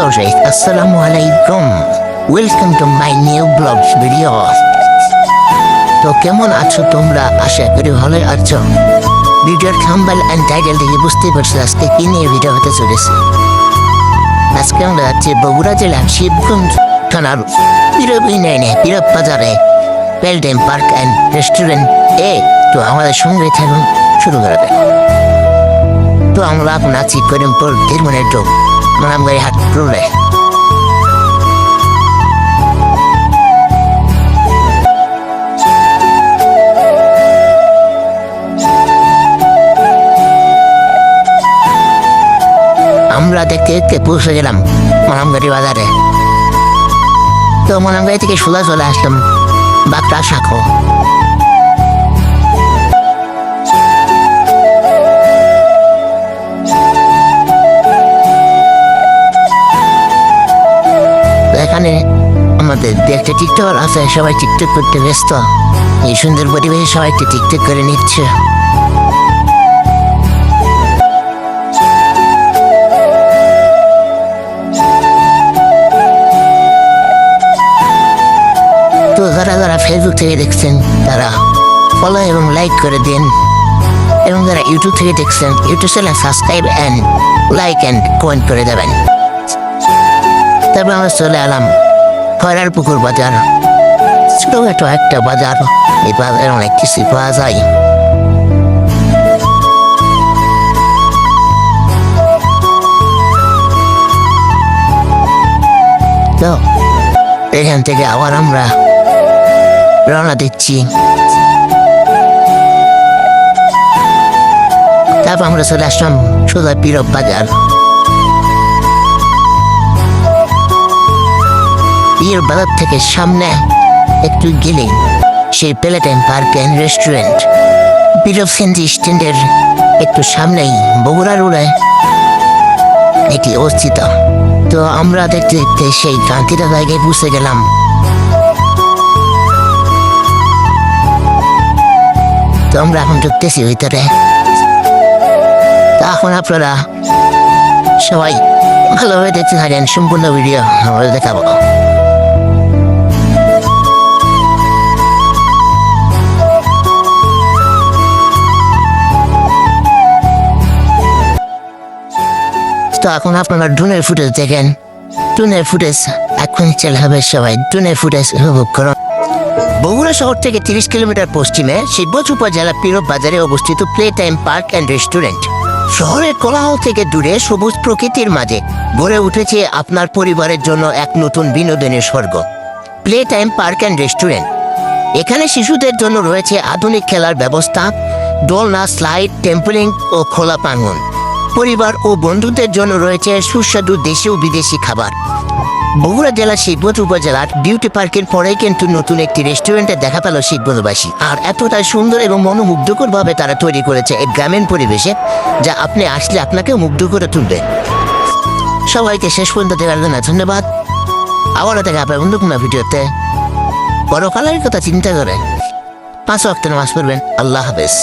Hello রে আসসালামু আলাইকুম welcome to my new blog video তো কেমন আছো তোমরা? আশা করি ভালোই আছো। ভিডিওর থাম্বাল অ্যান্ড টাইটেল দেখে বুঝতে পারছ আজকে কি নিয়ে ভিডিও হতে চলেছে। আজকে আমরা যাচ্ছি বগুড়া জেলার শিবগঞ্জ থানার পিরবি নাইনে পিরব বাজারে বেলডেম পার্ক অ্যান্ড রেস্টুরেন্ট এ তো আমাদের সঙ্গে থাকুন, শুরু করে দেয় তো আমরা আছি করিমপুর ধীরমনের টোপ মানামগাড়ি হাট রোডে আমরা দেখতে দেখতে পৌঁছে গেলাম মানামগাড়ি বাজারে। তো মানামগাড়ি থেকে সোজা চলে আসলাম বাগড়া শাখো। আমাদের দু একটা টিকটক আছে সবাই টিকটক করতে ব্যস্ত। এই সুন্দর পরিবেশে সবাই একটু টিকটক করে নিচ্ছে। তো যারা যারা ফেসবুক থেকে দেখছেন, তারা ফলো এবং লাইক করে দিন। এবং যারা ইউটিউব থেকে দেখছেন YouTube channel subscribe and like and comment করে দেবেন। তারপর আমরা চলে এলাম। খয়রার পুকুর বাজার। ছোটখাটো একটা বাজার। এই বাজারে অনেক কিছুই পাওয়া যায়। তো, এখান থেকে আবার আমরা রওনা দিচ্ছি। তারপর আমরা চলে আসলাম সোজা পিরব বাজার। পীর বাজার থেকে সামনে একটু গেলে সেই প্লেটেন পার্ক অ্যান্ড রেস্টুরেন্ট। সেন্টি স্ট্যান্ডের একটু সামনেই বগুড়া রোডে এটি অবস্থিত। তো আমরা দেখতে দেখতে সেই ক্রান্তিটা জায়গায় পৌঁছে গেলাম। তো আমরা এখন ঢুকতেছি ভিতরে। এখন আপনারা সবাই ভালোভাবে দেখতে থাকেন, সম্পূর্ণ ভিডিও আমরা দেখাবো। তো এখন আপনারা ড্রোনের ফুটেজ দেখেন। ড্রোনের ফুটেজ এখন চলে হবে সবাই। ড্রোনের ফুটেজ উপভোগ করুন। বগুড়া শহর থেকে তিরিশ কিলোমিটার পশ্চিমে শিবগঞ্জ উপজেলা পিরব বাজারে অবস্থিত play time park and restaurant শহরের কোলাহল থেকে দূরে সবুজ প্রকৃতির মাঝে গড়ে উঠেছে আপনার পরিবারের জন্য এক নতুন বিনোদনের স্বর্গ। Play time park and restaurant এখানে শিশুদের জন্য রয়েছে আধুনিক খেলার ব্যবস্থা, দোলনা স্লাইড টেম্পলিং ও খোলা প্রাঙ্গন পরিবার ও বন্ধুদের জন্য রয়েছে সুস্বাদু দেশি ও বিদেশি খাবার। বগুড়া জেলার শিবগঞ্জ উপজেলার বিউটি পার্কের পরেই কিন্তু নতুন একটি রেস্টুরেন্টে দেখা পেল শিবগঞ্জবাসী। আর এতটাই সুন্দর এবং মনোমুগ্ধকর ভাবে তারা তৈরি করেছে এই গ্রামীণ পরিবেশে, যা আপনি আসলে আপনাকে মুগ্ধ করে তুলবে। সবাইকে শেষ পর্যন্ত দেখার জন্য ধন্যবাদ। আবারও দেখা হবে অন্য কোনো ভিডিওতে। বড় কালের কথা চিন্তা করে। পাঁচ অক্টের মাস পড়বেন। আল্লাহ হাফেজ।